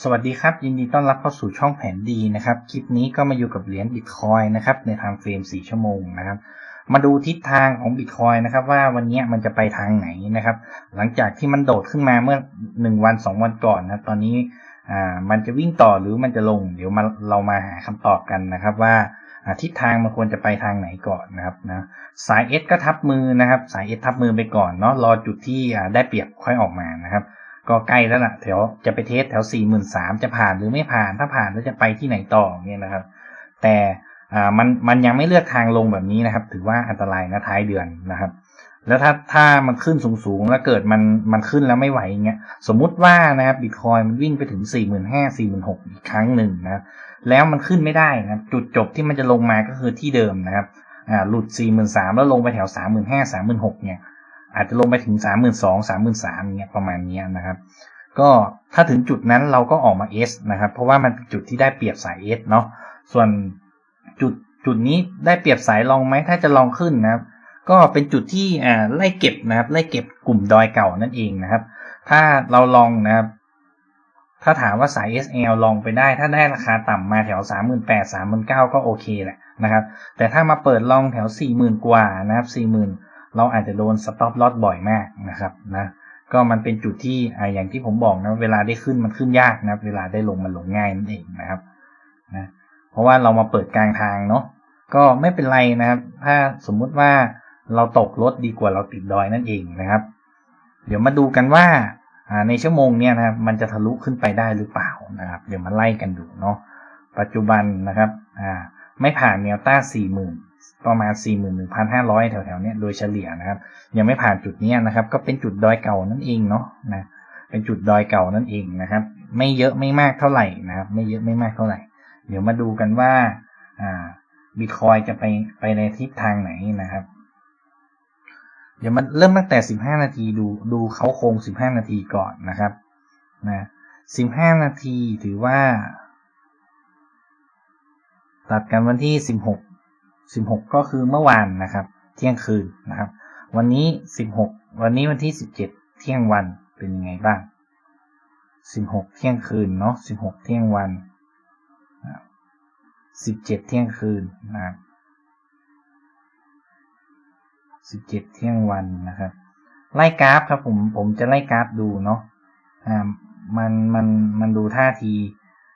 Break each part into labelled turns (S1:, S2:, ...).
S1: สวัสดีครับ ยินดีต้อนรับเข้าสู่ช่องแผนดีนะครับ คลิปนี้ก็มาอยู่กับเหรียญบิตคอยนะครับในทางเฟรม 4 ชั่วโมงนะครับ มาดูทิศทางของบิตคอยนะครับว่าวันนี้มันจะไปทางไหนนะครับ หลังจากที่มันโดดขึ้นมาเมื่อ 1 วัน 2 วันก่อนนะตอนนี้อ่ามันจะวิ่งต่อหรือมันจะลง เดี๋ยวมาเรามาหาคำตอบกันนะครับว่าทิศทางมันควรจะไปทางไหนก่อนนะครับนะสาย S ก็ทับมือนะครับ สาย S ทับมือไปก่อนเนาะรอจุดที่อ่าได้เปรียบค่อยออกมานะครับ ก็ใกล้แล้วล่ะแถวจะไปเทสแถวสี่หมื่นสามจะผ่านหรือไม่ผ่านถ้าผ่านแล้วจะไปที่ไหนต่อเนี่ยนะครับ แต่อ่ามันมันยังไม่เลือกทางลงแบบนี้นะครับ ถือว่าอันตรายนะท้ายเดือนนะครับ แล้วถ้าถ้ามันขึ้นสูงสูงๆแล้วเกิดมันมันขึ้นแล้วไม่ไหวอย่างเงี้ยสมมุติว่านะครับบิตคอยมันวิ่งไปถึงสี่หมื่นห้าสี่หมื่นหกอีกครั้งหนึ่งนะแล้วมันขึ้นไม่ได้นะจุดจบที่มันจะลงมาก็คือที่เดิมนะครับอ่าหลุดสี่หมื่นสามแล้วลงไปแถวสามหมื่นห้าสามหมื่นหกเนี่ย อาจจะลงไปถึงสามหมื่นสองสามหมื่นสามเนี่ยประมาณนี้นะครับ ก็ถ้าถึงจุดนั้นเราก็ออกมา S นะครับ เพราะว่ามันเป็นจุดที่ได้เปรียบสาย S เนาะส่วนจุดจุดนี้ได้เปรียบสายลองไหมถ้าจะลองขึ้นนะครับ ก็เป็นจุดที่อ่าไล่เก็บนะครับ ไล่เก็บกลุ่มดอยเก่านั่นเองนะครับ ถ้าเราลองนะครับ ถ้าถามว่าสาย SL ลองไปได้ ถ้าได้ราคาต่ำมาแถว 38 39ก็โอเคแหละนะครับ แต่ถ้ามาเปิดลองแถว 40,000 กว่านะครับ 40,000 เราอาจจะโดนสต็อปลอสบ่อยมากนะครับนะก็มันเป็นจุดที่ออย่างที่ผมบอกนะเวลาได้ขึ้นมันขึ้นยากนะเวลาได้ลงมันลงง่ายนั่นเองนะครับนะเพราะว่าเรามาเปิดกลางทางเนาะก็ไม่เป็นไรนะครับ ถ้าสมมุติว่าเราตกรถดีกว่าเราติดดอยนั่นเองนะครับ เดี๋ยวมาดูกันว่าในชั่วโมงเนี้ยนะครับมันจะทะลุขึ้นไปได้หรือเปล่านะครับ เดี๋ยวมาไล่กันดูเนาะปัจจุบันนะครับอ่าไม่ผ่านแนวต้าสี่หมื่น ประมาณ 41,500 แถวๆเนี้ยโดยเฉลี่ยนะครับ ยังไม่ผ่านจุดนี้นะครับ ก็เป็นจุดดอยเก่านั่นเองเนาะนะเป็นจุดดอยเก่านั่นเองนะครับ ไม่เยอะไม่มากเท่าไหร่นะครับ ไม่เยอะไม่มากเท่าไหร่ เดี๋ยวมาดูกันว่าอ่าบิตคอยจะไปไปในทิศทางไหนนะครับ เดี๋ยวมันเริ่มตั้งแต่ 15 นาทีดูดูเขาโครง 15 นาทีก่อนนะครับนะ15 นาทีถือว่า ตัดกันวันที่ 16 16 ก็คือเมื่อวานนะครับ เที่ยงคืนนะครับ วันนี้ 16 วันนี้วันที่ 17 เที่ยงวันเป็นยังไงบ้าง 16 เที่ยงคืนเนาะ16 เที่ยงวัน 17 เที่ยงคืนนะครับ17 เที่ยงวันนะครับไล่กราฟครับผมผมจะไล่กราฟดูเนาะอ่ามันมันมันดูท่าที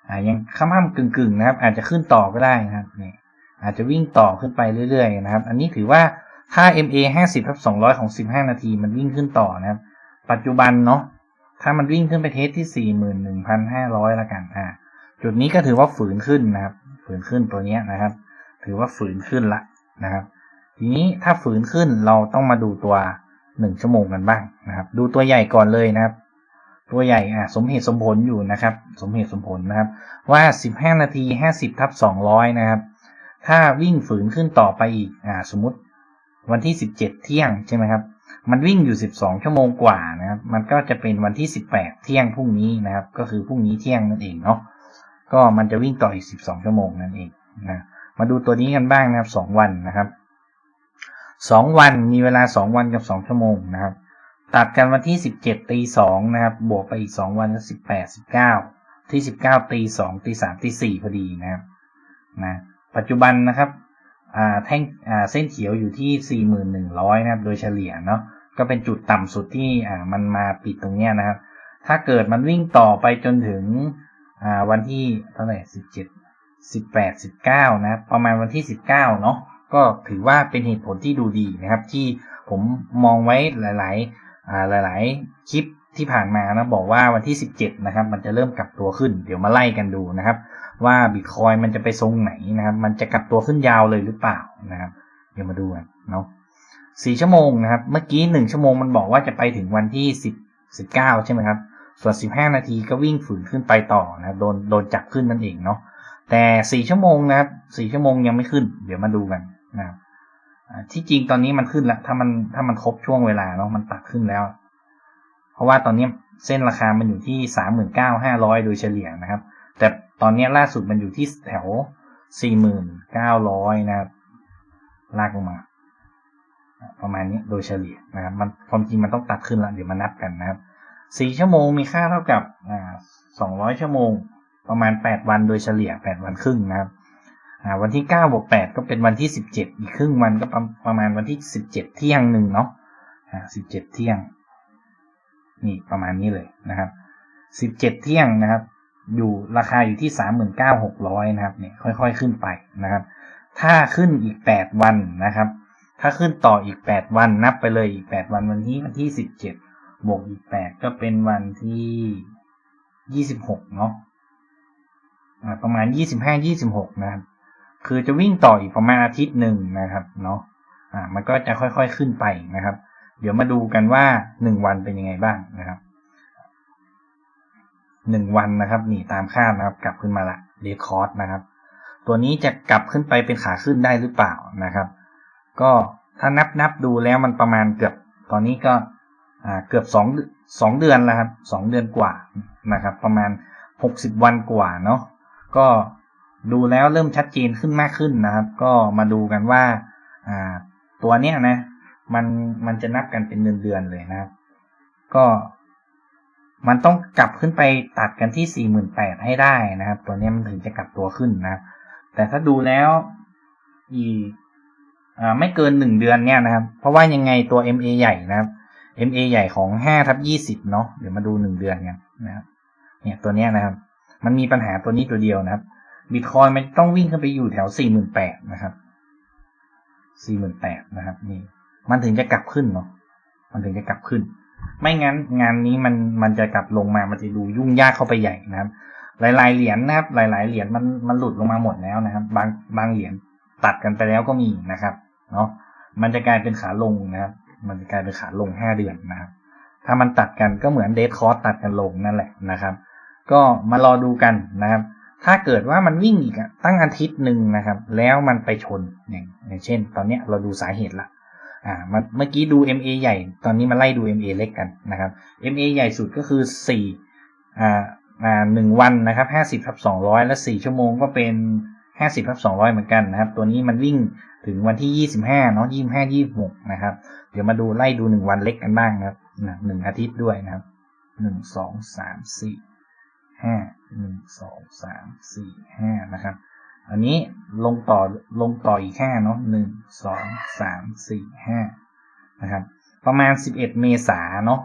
S1: อ่ายังข้ามๆกึ่งๆนะครับ อาจจะขึ้นต่อก็ได้นะครับเนี่ย อาจจะวิ่งต่อขึ้นไปเรื่อยๆนะครับ อันนี้ถือว่าถ้า MA 50ทับ200 ของ 15 นาทีมันวิ่งขึ้นต่อนะครับ ปัจจุบันเนาะถ้ามันวิ่งขึ้นไปเทสที่ 41,500ละกันอ่าจุดนี้ก็ถือว่าฝืนขึ้นนะครับ ฝืนขึ้นตัวเนี้ยนะครับ ถือว่าฝืนขึ้นละนะครับ ทีนี้ถ้าฝืนขึ้นเราต้องมาดูตัวหนึ่งชั่วโมงกันบ้างนะครับ ดูตัวใหญ่ก่อนเลยนะครับ ตัวใหญ่อะสมเหตุสมผลอยู่นะครับ สมเหตุสมผลนะครับ ว่า 15 นาที 50ทับ200 นะครับ ถ้าวิ่งฝืนขึ้นต่อไปอีกอ่าสมมติวันที่17เจ็ดเที่ยงใช่ไหมครับ มันวิ่งอยู่12ชั่วโมงกว่านะครับ มันก็จะเป็นวันที่18เที่ยงพรุ่งนี้นะครับ ก็คือพรุ่งนี้เที่ยงนั่นเองเนาะก็มันจะวิ่งต่ออีก12ชั่วโมงนั่นเองนะมาดูตัวนี้กันบ้างนะครับ2วันนะครับสองวันมีเวลาสองวันกับสองชั่วโมงนะครับ ตัดกันวันที่สิบเจ็ดตีสองนะครับ บวกไปอีกสองวันก็สิบแปดสิบเก้าที่สิบเก้าตีสองตีสามตีสี่พอดีนะครับนะ ปัจจุบันนะครับแท่งเส้นเขียวอยู่ที่สี่หมื่นะครับ โดยเฉลี่ยเนาะก็เป็นจุดต่ำสุดที่มันมาปิดตรงเนี้ยนะครับ ถ้าเกิดมันวิ่งต่อไปจนถึงวันที่เท่าไหร่สิบเจ็ดสิบแปดสิบเก้านะครับ ประมาณวันที่สิบเนาะก็ถือว่าเป็นเหตุผลที่ดูดีนะครับ ที่ผมมองไว้หลาย ๆ หลาย ๆ คลิป ที่ผ่านมานะบอกว่าวันที่ 17 นะครับ มันจะเริ่มกลับตัวขึ้น เดี๋ยวมาไล่กันดูนะครับ ว่าบิตคอยมันจะไปทรงไหนนะครับ มันจะกลับตัวขึ้นยาวเลยหรือเปล่านะครับ เดี๋ยวมาดูกันเนาะสี่ชั่วโมงนะครับ เมื่อกี้หนึ่งชั่วโมงมันบอกว่าจะไปถึงวันที่สิบสิบเก้าใช่ไหมครับ ส่วนสิบห้านาทีก็วิ่งฝืนขึ้นไปต่อนะครับโดนโดนจับขึ้นนั่นเองเนาะแต่สี่ชั่วโมงนะครับสี่ชั่วโมงยังไม่ขึ้น เดี๋ยวมาดูกันนะครับที่จริงตอนนี้มันขึ้นแล้วถ้ามันถ้ามันครบช่วงเวลาเนาะมันตัดขึ้นแล้ว เพราะว่าตอนนี้เส้นราคามันอยู่ที่สามหมื่นเก้าห้าร้อยโดยเฉลี่ยนะครับ แต่ตอนนี้ล่าสุดมันอยู่ที่แถวสี่หมื่นเก้าร้อยนะครับ ลากลงมา ประมาณนี้โดยเฉลี่ยนะครับ มันความจริงมันต้องตัดขึ้นละเดี๋ยวมานับกันนะครับสี่ชั่วโมงมีค่าเท่ากับสอ่า200ชั่วโมง ประมาณ8วันโดยเฉลี่ย8วันครึ่งนะครับวันที่9บวก8ก็เป็นวันที่17อีกครึ่งวันก็ประประมาณวันที่17เจ็ดเที่ยงหนึ่งเนาะอ่า17เที่ยง นี่ประมาณนี้เลยนะครับ17เที่ยงนะครับ อยู่ราคาอยู่ที่39,600นะครับเนี่ยค่อยๆขึ้นไปนะครับ ถ้าขึ้นอีก8วันนะครับ ถ้าขึ้นต่ออีก8วันนับไปเลยอีก8วันวันที่วันที่17บวกอีก8ก็เป็นวันที่26เนาะอ่าประมาณ25 26นะครับ คือจะวิ่งต่ออีกประมาณอาทิตย์หนึ่งนะครับ เนาะอ่า มันก็จะค่อยๆขึ้นไปนะครับ เดี๋ยวมาดูกันว่า1วันเป็นยังไงบ้างนะครับ1วันนะครับนี่ตามคาดนะครับ กลับขึ้นมาละเรคคอร์ดนะครับ ตัวนี้จะกลับขึ้นไปเป็นขาขึ้นได้หรือเปล่านะครับ ก็ถ้านับนับดูแล้วมันประมาณเกือบ ตอนนี้ก็เกือบสองสองเดือนแล้วครับสองเดือนกว่านะครับ ประมาณหกสิบวันกว่าเนาะก็ดูแล้วเริ่มชัดเจนขึ้นมากขึ้นนะครับ ก็มาดูกันว่าอ่าตัวเนี้ยนะ มันมันจะนับกันเป็นเดือนเดือนเลยนะครับ ก็มันต้องกลับขึ้นไปตัดกันที่สี่หมื่นแปดให้ได้นะครับ ตัวนี้มันถึงจะกลับตัวขึ้นนะ แต่ถ้าดูแล้วอีอ่าไม่เกินหนึ่งเดือนเนี่ยนะครับ เพราะว่ายังไงตัว MA ใหญ่นะครับ MA ใหญ่ของห้าทับยี่สิบเนาะเดี๋ยวมาดูหนึ่งเดือนกันนะครับ เนี่ยตัวเนี้ยนะครับ มันมีปัญหาตัวนี้ตัวเดียวนะครับบิตคอยมันต้องวิ่งขึ้นไปอยู่แถวสี่หมื่นแปดนะครับสี่หมื่นแปดนะครับนี่ มันถึงจะกลับขึ้นเนาะมันถึงจะกลับขึ้น ไม่งั้นงานนี้มันมันจะกลับลงมามันจะดูยุ่งยากเข้าไปใหญ่นะครับ หลาย ๆ เหรียญนะครับ หลาย ๆ เหรียญมันมันหลุดลงมาหมดแล้วนะครับ บางบางเหรียญตัดกันไปแล้วก็มีนะครับ เนาะมันจะกลายเป็นขาลงนะครับ มันจะกลายเป็นขาลงห้าเดือนนะครับ ถ้ามันตัดกันก็เหมือนเดทคอร์สตัดกันลงนั่นแหละนะครับ ก็มารอดูกันนะครับ ถ้าเกิดว่ามันวิ่งอีกตั้งอาทิตย์หนึ่งนะครับ แล้วมันไปชนอย่างอย่างเช่น ตอนเนี้ยเราดูสาเหตุละ อ่ามันเมื่อกี้ดู MA ใหญ่ ตอนนี้มาไล่ดู MA เล็กกันนะครับ MA ใหญ่สุดก็คือสี่อ่าอ่าหนึ่งวันนะครับห้าสิบทับสองร้อยและสี่ชั่วโมงก็เป็นห้าสิบทับสองร้อยเหมือนกันนะครับ ตัวนี้มันวิ่งถึงวันที่ยี่สิบห้าเนาะยี่สิบห้ายี่สิบหกนะครับ เดี๋ยวมาดูไล่ดูหนึ่งวันเล็กกันบ้างนะครับหนึ่งอาทิตย์ด้วยนะครับหนึ่งสองสามสี่ห้าหนึ่งสองสามสี่ห้านะครับ อันนี้ลงต่อลงต่ออีกห้าเนาะหนึ่งสองสามสี่ห้านะครับ ประมาณสิบเอ็ดเมษาเนาะ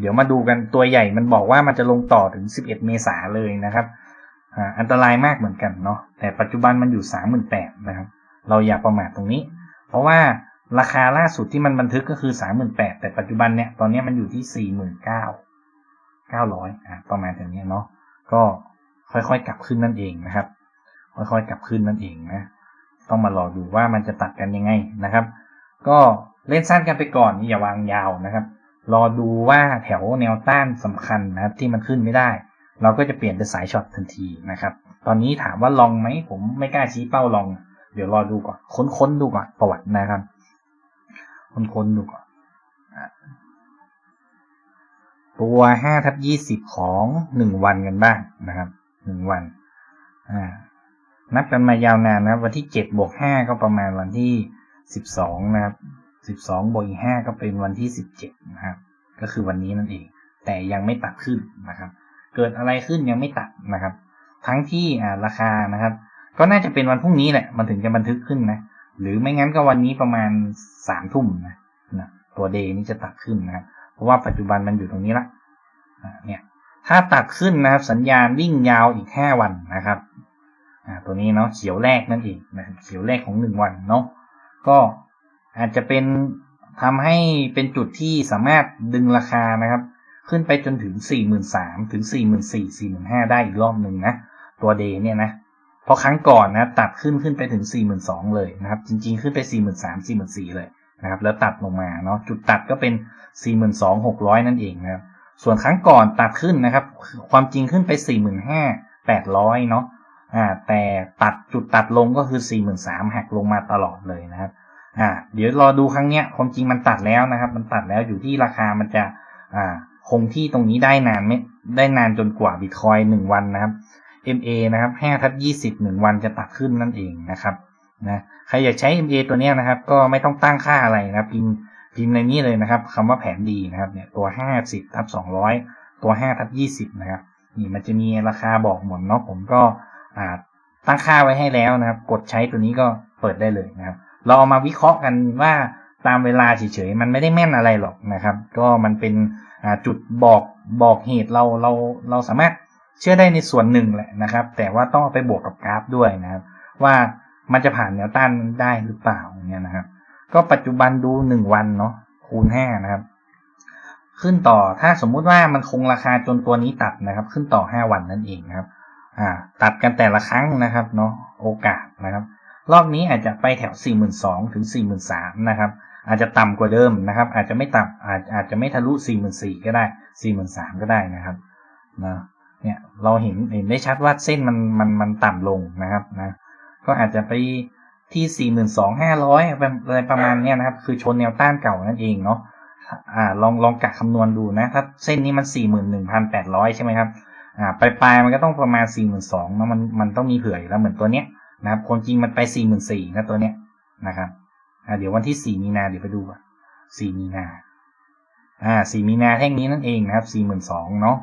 S1: เดี๋ยวมาดูกันตัวใหญ่มันบอกว่ามันจะลงต่อถึงสิบเอ็ดเมษาเลยนะครับอันตรายมากเหมือนกันเนาะแต่ปัจจุบันมันอยู่สามหมื่นแปดนะครับ เราอย่าประมาทตรงนี้ เพราะว่าราคาล่าสุดที่มันบันทึกก็คือสามหมื่นแปดแต่ปัจจุบันเนี่ยตอนนี้มันอยู่ที่สี่หมื่นเก้าเก้าร้อยอ่าประมาณแบบนี้เนาะก็ค่อยๆกลับขึ้นนั่นเองนะครับ ค่อยๆกลับขึ้นนั่นเองนะ ต้องมารอดูว่ามันจะตัดกันยังไงนะครับ ก็เล่นสั้นกันไปก่อนอย่าวางยาวนะครับ รอดูว่าแถวแนวต้านสำคัญนะครับที่มันขึ้นไม่ได้ เราก็จะเปลี่ยนเป็นสายช็อตทันทีนะครับ ตอนนี้ถามว่าลองไหมผมไม่กล้าชี้เป้าลอง เดี๋ยวรอดูก่อนค้นๆดูก่อนประวัตินะครับ ค้นๆดูก่อนตัวห้าทับยี่สิบของหนึ่งวันกันบ้างนะครับหนึ่งวัน อ่า นับกันมายาวนานนะครับ วันที่เจ็ดบวกห้าก็ประมาณวันที่สิบสองนะครับสิบสองบวกอีกห้าก็เป็นวันที่สิบเจ็ดนะครับ ก็คือวันนี้นั่นเอง แต่ยังไม่ตัดขึ้นนะครับ เกิดอะไรขึ้นยังไม่ตัดนะครับ ทั้งที่อ่าราคานะครับ ก็น่าจะเป็นวันพรุ่งนี้แหละมันถึงจะบันทึกขึ้นนะ หรือไม่งั้นก็วันนี้ประมาณสามทุ่มนะนะตัวเดย์นี้จะตัดขึ้นนะครับ เพราะว่าปัจจุบันมันอยู่ตรงนี้ละเนี่ยถ้าตัดขึ้นนะครับ สัญญาณวิ่งยาวอีกห้าวันนะครับ อ่าตัวนี้เนาะเขียวแรกนั่นเองนะเขียวแรกของหนึ่งวันเนาะก็อาจจะเป็นทำให้เป็นจุดที่สามารถดึงราคานะครับ ขึ้นไปจนถึงสี่หมื่นสามถึงสี่หมื่นสี่สี่หมื่นห้าได้อีกรอบหนึ่งนะ ตัวเดย์เนี่ยนะพราะครั้งก่อนนะ ตัดขึ้นขึ้นไปถึงสี่หมื่นสองเลยนะครับ จริงๆ ขึ้นไปสี่หมื่นสามสี่หมื่นสี่เลยนะครับ แล้วตัดลงมาเนาะจุดตัดก็เป็นสี่หมื่นสองหกร้อยนั่นเองนะครับ ส่วนครั้งก่อนตัดขึ้นนะครับ ความจริงขึ้นไปสี่หมื่นห้าแปดร้อยเนาะ อ่าแต่ตัดจุดตัดลงก็คือ 4 3 0 0 0หักลงมาตลอดเลยนะครับอ่าเดี๋ยวรอดูครั้งเนี้ยความจริงมันตัดแล้วนะครับ มันตัดแล้วอยู่ที่ราคามันจะอ่าคงที่ตรงนี้ได้นานไม่ได้นานจนกว่าบิตคอยหนึ่งวันนะครับ MA นะครับ5ทับ20หนึ่งวันจะตัดขึ้นนั่นเองนะครับนะใครอยากใช้ MA ตัวเนี้ยนะครับ ก็ไม่ต้องตั้งค่าอะไรนะครับพิมพ์พิมพ์ในนี้เลยนะครับคำว่าแผนดีนะครับเนี่ยตัว 50ทับ200 ตัว5ทับ20 นะครับนี่มันจะมีราคาบอกหมดเนาะผมก็ ตั้งค่าไว้ให้แล้วนะครับ กดใช้ตัวนี้ก็เปิดได้เลยนะครับ เราเอามาวิเคราะห์กันว่าตามเวลาเฉยๆ มันไม่ได้แม่นอะไรหรอกนะครับ ก็มันเป็นจุดบอกบอกเหตุเราเราเราสามารถเชื่อได้ในส่วนหนึ่งแหละนะครับ แต่ว่าต้องไปบวกกับกราฟด้วยนะครับ ว่ามันจะผ่านแนวต้านได้หรือเปล่าเนี่ยนะครับ ก็ปัจจุบันดูหนึ่งวันเนาะคูณห้านะครับ ขึ้นต่อถ้าสมมุติว่ามันคงราคาจนตัวนี้ตัดนะครับ ขึ้นต่อห้าวันนั่นเองนะครับ อ่า ตัดกันแต่ละครั้งนะครับเนาะโอกาสนะครับ รอบนี้อาจจะไปแถว 42,000ถึง43,000นะครับ อาจจะต่ำกว่าเดิมนะครับ อาจจะไม่ต่ำอาจอาจจะไม่ทะลุ 44,000ก็ได้ 43,000ก็ได้นะครับนะเนี่ยเราเห็นเห็นได้ชัดว่าเส้นมันมันมันต่ำลงนะครับนะก็อาจจะไปที่ 42,500อะไรประมาณเนี้ยนะครับ คือชนแนวต้านเก่านั่นเองเนาะอ่าลองลองกะคำนวณดูนะถ้าเส้นนี้มัน 41,800 ใช่ไหมครับ อ่าปลายปลายมันก็ต้องประมาณ42,000นะมันมันต้องมีเผื่ออยู่แล้วเหมือนตัวเนี้ยนะครับคนจริงมันไป44,000นะตัวเนี้ยนะครับอ่าเดี๋ยววันที่4มีนาเดี๋ยวไปดูอะ4มีนาอ่า4มีนาแท่งนี้นั่นเองนะครับ42,000เนาะ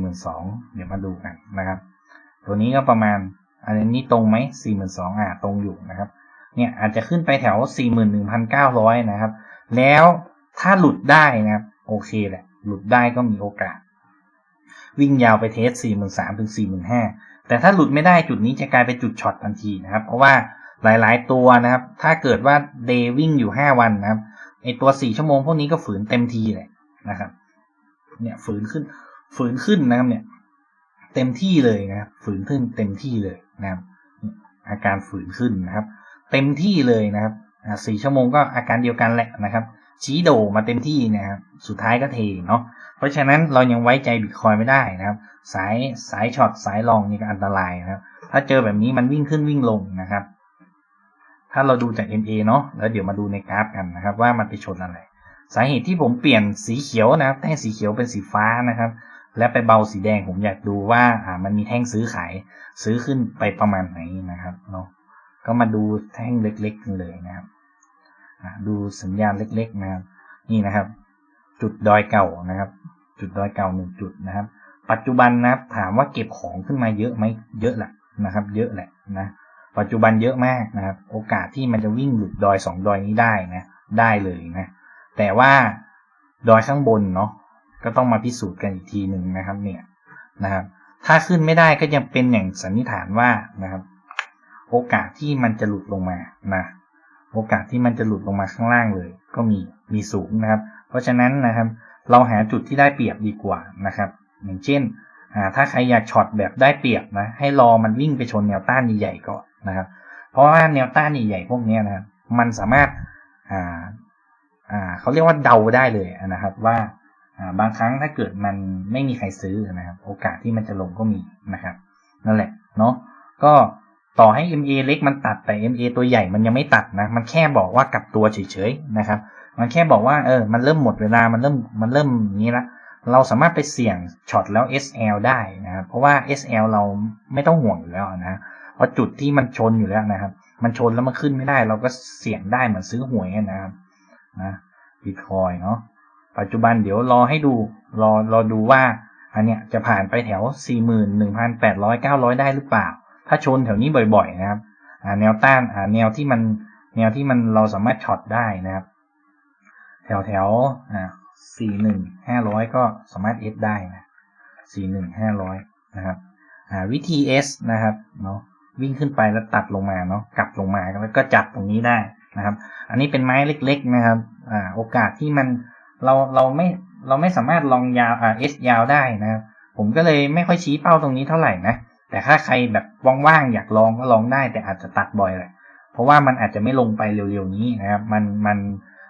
S1: 42,000เดี๋ยวมาดูกันนะครับ ตัวนี้ก็ประมาณอันนี้ตรงไหม42,000อ่าตรงอยู่นะครับ เนี่ยอาจจะขึ้นไปแถว41,900นะครับ แล้วถ้าหลุดได้นะครับ โอเคแหละ หลุดได้ก็มีโอกาส วิ่งยาวไปเทส 43,000ถึง45,000 แต่ถ้าหลุดไม่ได้จุดนี้จะกลายเป็นจุดช็อตทันทีนะครับ เพราะว่าหลายๆ ตัวนะครับ ถ้าเกิดว่าเดย์วิ่งอยู่ 5 วันนะครับไอตัว 4 ชั่วโมงพวกนี้ก็ฝืนเต็มทีเลยนะครับ เนี่ยฝืนขึ้น ฝืนขึ้นนะครับเนี่ย เต็มที่เลยนะครับ ฝืนขึ้นเต็มที่เลยนะครับ อาการฝืนขึ้นนะครับ เต็มที่เลยนะครับสี่ชั่วโมงก็อาการเดียวกันแหละนะครับ ชี้โดมาเต็มที่นะครับ สุดท้ายก็เทเนาะ เพราะฉะนั้นเรายังไว้ใจบิตคอยไม่ได้นะครับ สายสายช็อตสายลองนี่ก็อันตรายนะครับ ถ้าเจอแบบนี้มันวิ่งขึ้นวิ่งลงนะครับ ถ้าเราดูจาก MA เนาะ แล้วเดี๋ยวมาดูในกราฟกันนะครับ ว่ามันไปชนอะไร สาเหตุที่ผมเปลี่ยนสีเขียวนะครับ แท่งสีเขียวเป็นสีฟ้านะครับ และไปเบาสีแดงผมอยากดูว่าอ่ามันมีแท่งซื้อขายซื้อขึ้นไปประมาณไหนนะครับเนาะ ก็มาดูแท่งเล็กๆกันเลยนะครับ ดูสัญญาณเล็กๆนะครับ นี่นะครับ จุดดอยเก่านะครับ จุดดอยเก่าหนึ่งจุดนะครับ ปัจจุบันนะครับ ถามว่าเก็บของขึ้นมาเยอะไหมเยอะแหละนะครับ เยอะแหละนะ ปัจจุบันเยอะมากนะครับ โอกาสที่มันจะวิ่งหลุดดอยสองดอยนี้ได้นะ ได้เลยนะ แต่ว่าดอยข้างบนเนาะก็ต้องมาพิสูจน์กันอีกทีหนึ่งนะครับ เนี่ยนะครับ ถ้าขึ้นไม่ได้ก็ยังเป็นอย่างสันนิษฐานว่านะครับ โอกาสที่มันจะหลุดลงมานะ โอกาสที่มันจะหลุดลงมาข้างล่างเลย ก็มีมีสูงนะครับ เพราะฉะนั้นนะครับ เราหาจุดที่ได้เปรียบดีกว่านะครับ อย่างเช่นถ้าใครอยากช็อตแบบได้เปรียบนะให้รอมันวิ่งไปชนแนวต้านใหญ่ๆก่อนนะครับ เพราะว่าแนวต้านใหญ่ๆพวกนี้นะครับมันสามารถอ่าอ่าเขาเรียกว่าเดาได้เลยนะครับว่าอ่าบางครั้งถ้าเกิดมันไม่มีใครซื้อนะครับ โอกาสที่มันจะลงก็มีนะครับ นั่นแหละเนาะก็ ต่อให้ MA เล็กมันตัดแต่ MA ตัวใหญ่มันยังไม่ตัดนะ มันแค่บอกว่ากลับตัวเฉยๆนะครับ มันแค่บอกว่าเออ มันเริ่มหมดเวลา มันเริ่ม มันเริ่มนี้ละ เราสามารถไปเสี่ยงช็อตแล้ว SL ได้นะครับ เพราะว่า SL เราไม่ต้องห่วงอยู่แล้วนะ เพราะจุดที่มันชนอยู่แล้วนะครับ มันชนแล้วมันขึ้นไม่ได้ เราก็เสี่ยงได้เหมือนซื้อหวยนะครับ นะบิตคอยเนาะ ปัจจุบันเดี๋ยวรอให้ดู รอ รอดูว่า อันเนี้ยจะผ่านไปแถว 41,800 900 ได้หรือเปล่า ถ้าชนแถวนี้บ่อยๆนะครับแนวต้านแนวที่มันแนวที่มันเราสามารถช็อตได้นะครับ แถวแถวสี่หนึ่งห้าร้อยก็สามารถ S ได้นะสี่หนึ่งห้าร้อยนะครับวิธี S นะครับเนาะวิ่งขึ้นไปแล้วตัดลงมาเนาะกลับลงมาแล้วก็จับตรงนี้ได้นะครับ อันนี้เป็นไม้เล็ก ๆนะครับอ่าโอกาสที่มันเราเราไม่เราไม่สามารถลองยาวอ่า S ยาวได้นะครับผมก็เลยไม่ค่อยชี้เป้าตรงนี้เท่าไหร่นะ แต่ถ้าใครแบบว่างๆอยากลองก็ลองได้ แต่อาจจะตัดบ่อยแหละเพราะว่ามันอาจจะไม่ลงไปเร็วๆนี้นะครับ มันมัน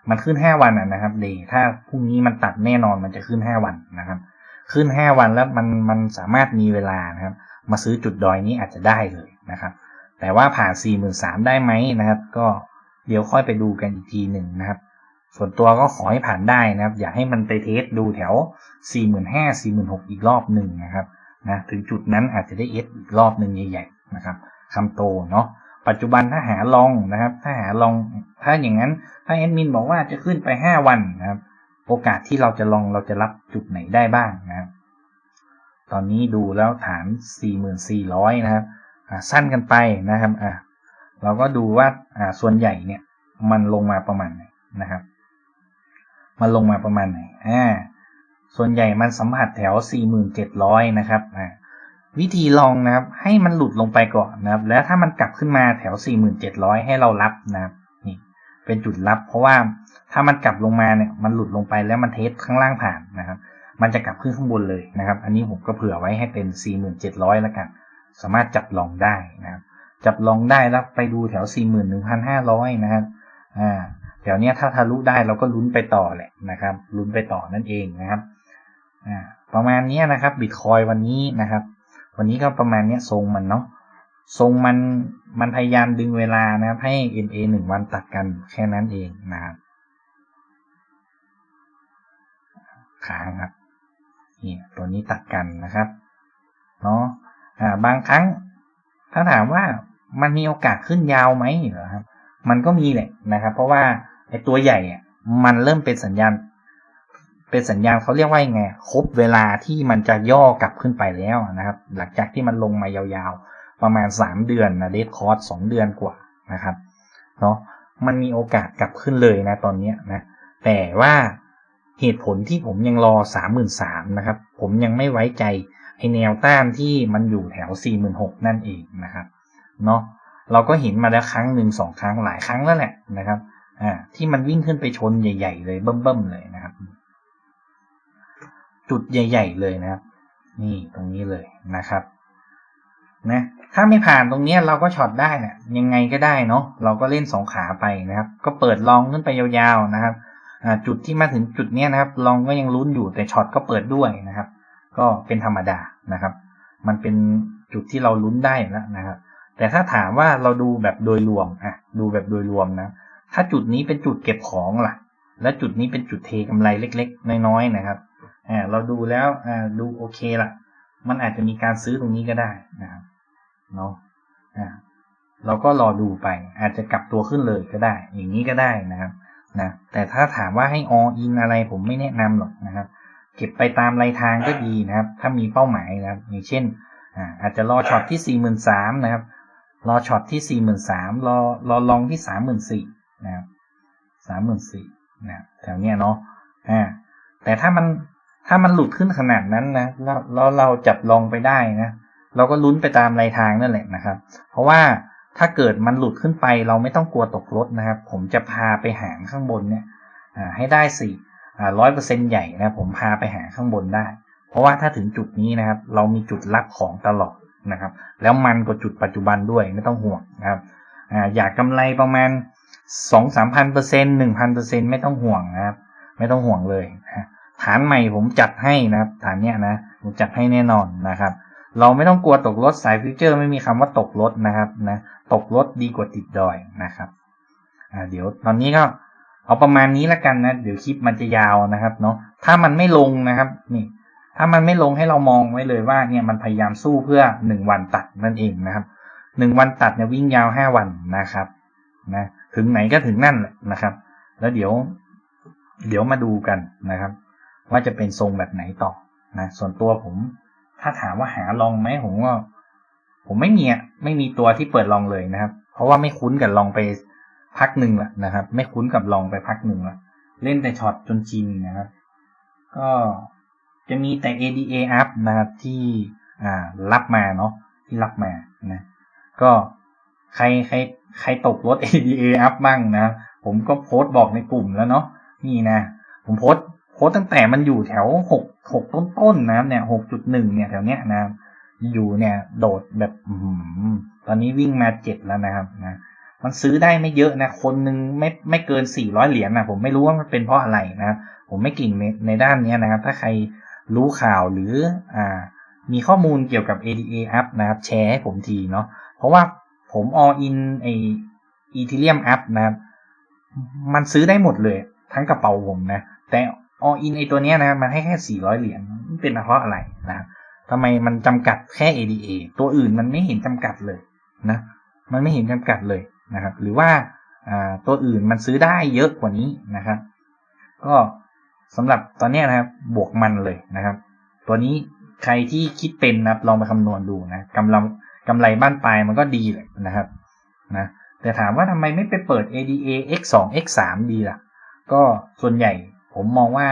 S1: มันขึ้นห้าวันนะครับเดย์ถ้าพรุ่งนี้มันตัดแน่นอนมันจะขึ้นห้าวันนะครับ ขึ้นห้าวันแล้วมันมันสามารถมีเวลานะครับ มาซื้อจุดดอยนี้อาจจะได้เลยนะครับ แต่ว่าผ่านสี่หมื่นสามได้ไหมนะครับ ก็เดี๋ยวค่อยไปดูกันอีกทีหนึ่งนะครับ ส่วนตัวก็ขอให้ผ่านได้นะครับ อยากให้มันไปเทสดูแถวสี่หมื่นห้าสี่หมื่นหกอีกรอบหนึ่งนะครับ นะถึงจุดนั้นอาจจะได้เอสอีกรอบหนึ่งใหญ่ๆนะครับคำโตเนาะปัจจุบันถ้าหาลองนะครับ ถ้าหาลองถ้าอย่างนั้น ถ้าแอดมินบอกว่าจะขึ้นไปห้าวันนะครับ โอกาสที่เราจะลองเราจะรับจุดไหนได้บ้างนะครับ ตอนนี้ดูแล้วฐาน 4,400 นะครับสั้นกันไปนะครับอ่าเราก็ดูว่าอ่าส่วนใหญ่เนี่ย มันลงมาประมาณไหนนะครับ มันลงมาประมาณไหนอ่า ส่วนใหญ่มันสัมผัสแถว 4,700 นะครับวิธีลองนะครับ ให้มันหลุดลงไปก่อนนะครับ แล้วถ้ามันกลับขึ้นมาแถว 4,700 ให้เรารับนะครับนี่เป็นจุดรับ เพราะว่าถ้ามันกลับลงมาเนี่ยมันหลุดลงไปแล้วมันเทสข้างล่างผ่านนะครับ มันจะกลับขึ้นข้างบนเลยนะครับ อันนี้ผมก็เผื่อไว้ให้เป็น 4,700แล้วกันสามารถจับลองได้นะครับ จับลองได้แล้วไปดูแถว 41,500 นะครับอ่าแถวเนี้ยถ้าทะลุได้เราก็ลุ้นไปต่อแหละนะครับ ลุ้นไปต่อนั่นเองนะครับ ประมาณนี้นะครับบิตคอยวันนี้นะครับ วันนี้ก็ประมาณนี้ทรงมันเนาะทรงมันมันพยายามดึงเวลานะครับ ให้ MA หนึ่งวันตัดกันแค่นั้นเองนะครับค้างครับนี่ตัวนี้ตัดกันนะครับเนาะอ่าบางครั้ง ถ้าถามว่ามันมีโอกาสขึ้นยาวไหมเหรอครับ มันก็มีแหละนะครับ เพราะว่าไอ้ตัวใหญ่อะมันเริ่มเป็นสัญญาณ เป็นสัญญาณเขาเรียกว่ายังไงครบเวลาที่มันจะย่อกลับขึ้นไปแล้วนะครับ หลังจากที่มันลงมายาวๆ ประมาณ 3 เดือนนะเดทคอร์สสเดือนกว่านะครับเนาะมันมีโอกาสกลับขึ้นเลยนะตอนนี้นะแต่ว่าเหตุผลที่ผมยังรอ 33,000นะครับ ผมยังไม่ไว้ใจไอแนวต้านที่มันอยู่แถว 46,000 นั่นเองนะครับเนาะเราก็เห็นมาแล้วครั้งหนึ่งสองครั้งหลายครั้งแล้วแหละนะครับอ่าที่มันวิ่งขึ้นไปชนใหญ่ ๆ เลยเบิ่มๆเลยนะครับ จุดใหญ่ ๆ เลยนะครับ นี่ตรงนี้เลยนะครับนะถ้าไม่ผ่านตรงนี้เราก็ช็อตได้นะยังไงก็ได้เนาะเราก็เล่นสองขาไปนะครับ ก็เปิดลองขึ้นไปยาวๆนะครับจุดที่มาถึงจุดนี้นะครับ ลองก็ยังลุ้นอยู่แต่ช็อตก็เปิดด้วยนะครับ ก็เป็นธรรมดานะครับ มันเป็นจุดที่เราลุ้นได้แล้วนะครับ แต่ถ้าถามว่าเราดูแบบโดยรวมอะดูแบบโดยรวมนะ ถ้าจุดนี้เป็นจุดเก็บของล่ะ และจุดนี้เป็นจุดเทกำไรเล็ก ๆ น้อยๆนะครับ อ่าเราดูแล้วอ่าดูโอเคละมันอาจจะมีการซื้อตรงนี้ก็ได้นะครับเนาะอ่าเราก็รอดูไป อาจจะกลับตัวขึ้นเลยก็ได้ อย่างนี้ก็ได้นะครับนะแต่ถ้าถามว่าให้ all in อะไรผมไม่แนะนำหรอกนะครับ เก็บไปตามรายทางก็ดีนะครับ ถ้ามีเป้าหมายนะครับ อย่างเช่นอ่าอาจจะรอช็อตที่สี่หมื่นสามนะครับ รอช็อตที่สี่หมื่นสามรอรอลองที่สามหมื่นสี่นะครับสามหมื่นสี่นะแถวเนี้ยเนาะอ่าแต่ถ้ามัน ถ้ามันหลุดขึ้นขนาดนั้นนะแล้วเราจับลองไปได้นะเราก็ลุ้นไปตามรายทางนั่นแหละนะครับ เพราะว่าถ้าเกิดมันหลุดขึ้นไป เราไม่ต้องกลัวตกรถนะครับ ผมจะพาไปหางข้างบนเนี่ยให้ได้สี่ร้อยเปอร์เซ็นใหญ่นะผมพาไปหาข้างบนได้ เพราะว่าถ้าถึงจุดนี้นะครับ เรามีจุดรับของตลอดนะครับ แล้วมันกว่าจุดปัจจุบันด้วยไม่ต้องห่วงนะครับออยากกำไรประมาณสองสามพันเปอร์เซ็นต์หนึ่งพันเปอร์เซ็นต์ไม่ต้องห่วงนะครับ ไม่ต้องห่วงเลยนะ ฐานใหม่ผมจัดให้นะครับ ฐานเนี้ยนะผมจัดให้แน่นอนนะครับ เราไม่ต้องกลัวตกรถสายฟิวเจอร์ไม่มีคำว่าตกรถนะครับนะตกรถดีกว่าติดดอยนะครับอ่าเดี๋ยวตอนนี้ก็เอาประมาณนี้แล้วกันนะ เดี๋ยวคลิปมันจะยาวนะครับเนาะถ้ามันไม่ลงนะครับนี่ถ้ามันไม่ลงให้เรามองไว้เลยว่าเนี่ยมันพยายามสู้เพื่อหนึ่งวันตัดนั่นเองนะครับหนึ่งวันตัดเนี่ยวิ่งยาวห้าวันนะครับนะถึงไหนก็ถึงนั่นแหละนะครับ แล้วเดี๋ยว เดี๋ยวมาดูกันนะครับ ว่าจะเป็นทรงแบบไหนต่อนะส่วนตัวผม ถ้าถามว่าหาลองไหมผมก็ผมไม่มีอะไม่มีตัวที่เปิดลองเลยนะครับ เพราะว่าไม่คุ้นกับลองไปพักหนึ่งละนะครับ ไม่คุ้นกับลองไปพักหนึ่งละเล่นแต่ช็อตจนชินนะครับ ก็จะมีแต่ ADA up นะครับที่อ่ารับมาเนาะที่รับมานะ ก็ใครใครใครตกรถ ADA up บ้างนะ ผมก็โพสต์บอกในกลุ่มแล้วเนาะนี่นะ ผมโพสต์ โพสต์ตั้งแต่มันอยู่แถวหกหกต้นๆนะครับเนี่ยหกจุดหนึ่งเนี่ยแถวเนี้ยนะอยู่เนี่ยโดดแบบอืมตอนนี้วิ่งมาเจ็ดแล้วนะครับนะมันซื้อได้ไม่เยอะนะ คนหนึ่งไม่ไม่เกินสี่ร้อยเหรียญนะผมไม่รู้ว่ามันเป็นเพราะอะไรนะครับผมไม่เก่งในในด้านนี้นะครับ ถ้าใครรู้ข่าวหรืออ่า มีข้อมูลเกี่ยวกับ ADA up นะครับ แชร์ให้ผมทีเนาะเพราะว่าผม all in ไอ Ethereum up นะครับ มันซื้อได้หมดเลย ทั้งกระเป๋าผมนะ แต่ all in ไอตัวเนี้ยนะมันให้แค่สี่ร้อยเหรียญมันเป็นเพราะอะไรนะทำไมมันจำกัดแค่ ADA ตัวอื่นมันไม่เห็นจำกัดเลยนะมันไม่เห็นจำกัดเลยนะครับ หรือว่าตัวอื่นมันซื้อได้เยอะกว่านี้นะครับ ก็สำหรับตอนนี้นะครับบวกมันเลยนะครับ ตัวนี้ใครที่คิดเป็นนะครับลองไปคำนวณดูนะกำไรกำไรบ้านปลายมันก็ดีแหละนะครับนะแต่ถามว่าทำไมไม่ไปเปิด ADA X 2 X 3 ดีล่ะ ก็ส่วนใหญ่ ผมมองว่า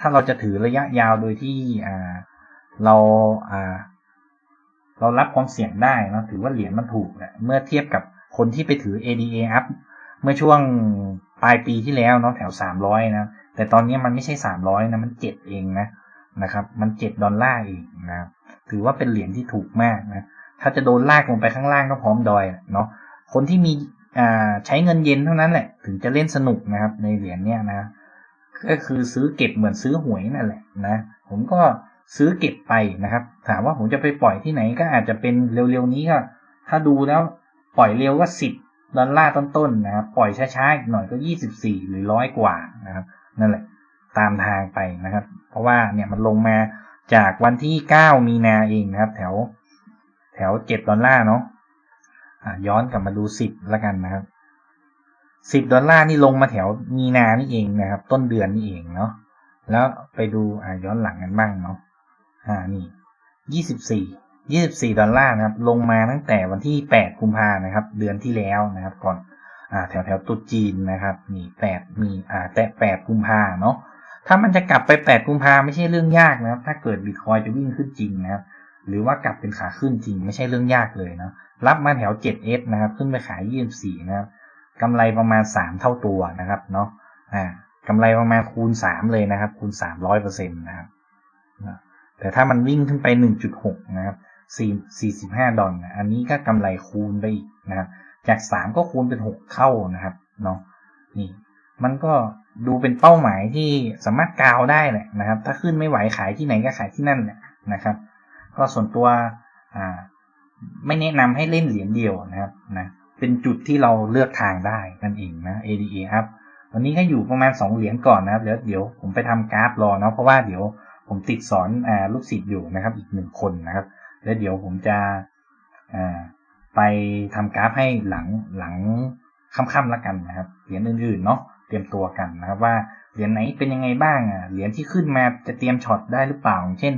S1: ถ้าเราจะถือระยะยาวโดยที่เราเรารับความเสี่ยงได้นะถือว่าเหรียญมันถูกแหละเมื่อเทียบกับคนที่ไปถือ ADA up เมื่อช่วงปลายปีที่แล้วเนาะแถว300นะแต่ตอนนี้มันไม่ใช่300นะมัน7เองนะนะครับ มัน7ดดอลลาร์เองนะถือว่าเป็นเหรียญที่ถูกมากนะถ้าจะโดนลากลงไปข้างล่างก็พร้อมดอยเนาะคนที่มีใช้เงินเย็นเท่านั้นแหละ ถึงจะเล่นสนุกนะครับ ในเหรียญเนี้ยนะ ก็คือซื้อเก็บเหมือนซื้อหวยนั่นแหละนะผมก็ซื้อเก็บไปนะครับ ถามว่าผมจะไปปล่อยที่ไหนก็อาจจะเป็นเร็วๆนี้ก็ถ้าดูแล้วปล่อยเร็วก็สิบดอลลาร์ต้นๆนะครับปล่อยช้าๆอีกหน่อยก็ยี่สิบสี่หรือร้อยกว่านะครับ นั่นแหละ ตามทางไปนะครับ เพราะว่าเนี่ยมันลงมาจากวันที่เก้ามีนาเองนะครับ แถว แถวเจ็ดดอลลาร์เนาะะย้อนกลับมาดูสิบแล้วกันนะครับ สิบดอลลาร์นี่ลงมาแถวมีนานี่เองนะครับ ต้นเดือนนี่เองเนาะแล้วไปดูอ่าย้อนหลังกันบ้างเนาะอ่านี่ยี่สิบสี่ยี่สิบสี่ดอลลาร์นะครับ ลงมาตั้งแต่วันที่แปดกุมภานะครับ เดือนที่แล้วนะครับ ก่อนอ่าแถวแถวตุจีนนะครับนี่แปดมีอ่าแต่แปดกุมภาเนาะถ้ามันจะกลับไปแปดกุมภาไม่ใช่เรื่องยากนะครับ ถ้าเกิดบิตคอยจะวิ่งขึ้นจริงนะครับ หรือว่ากลับเป็นขาขึ้นจริงไม่ใช่เรื่องยากเลยนะรับมาแถว 7S นะครับ ขึ้นไปขาย 24 นะครับ กำไรประมาณ 3 เท่าตัวนะครับเนาะอ่ากำไรประมาณคูณ 3 เลยนะครับ คูณ 300เปอร์เซ็นตนะครับแต่ถ้ามันวิ่งขึ้นไป 1.6 นะครับ4 45 ดอลอันนี้ก็กำไรคูณไปอีกนะครับ จาก 3 ก็คูณเป็น 6 เท่านะครับเนาะนี่มันก็ดูเป็นเป้าหมายที่สามารถกาวได้แหละนะครับ ถ้าขึ้นไม่ไหวขายที่ไหนก็ขายที่นั่นแหละนะครับ ก็ส่วนตัวอ่าไม่แนะนำให้เล่นเหรียญเดียวนะครับนะ เป็นจุดที่เราเลือกทางได้นั่นเองนะ ADA ครับวันนี้ก็อยู่ประมาณ 2 เหรียญก่อนนะครับเดี๋ยวเดี๋ยวผมไปทำกราฟรอเนาะเพราะว่าเดี๋ยวผมติดสอนอลูกศิษย์อยู่นะครับ อีกหนึ่งคนนะครับ แล้วเดี๋ยวผมจะอ่าไปทำกราฟให้หลังหลังค่ำๆแล้วกันนะครับเหรียญอื่นๆเนาะเตรียมตัวกันนะครับว่าเหรียญไหนเป็นยังไงบ้างอะเหรียญที่ขึ้นมาจะเตรียมช็อตได้หรือเปล่า เช่น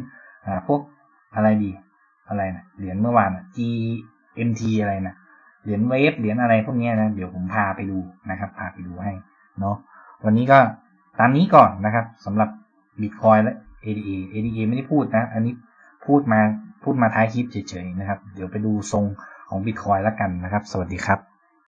S1: อ่าพวกอะไรดี อะไรนะเหรียญเมื่อวาน GMT อะไรนะ เหรียญเวฟเหรียญอะไรพวกนี้นะ เดี๋ยวผมพาไปดูนะครับ พาไปดูให้เนาะวันนี้ก็ตามนี้ก่อนนะครับสำหรับ Bitcoin และ ADA ADA ไม่ได้พูดนะ อันนี้พูดมาพูดมาท้ายคลิปเฉยๆนะครับ เดี๋ยวไปดูทรงของ Bitcoin แล้วกันนะครับ สวัสดีครับ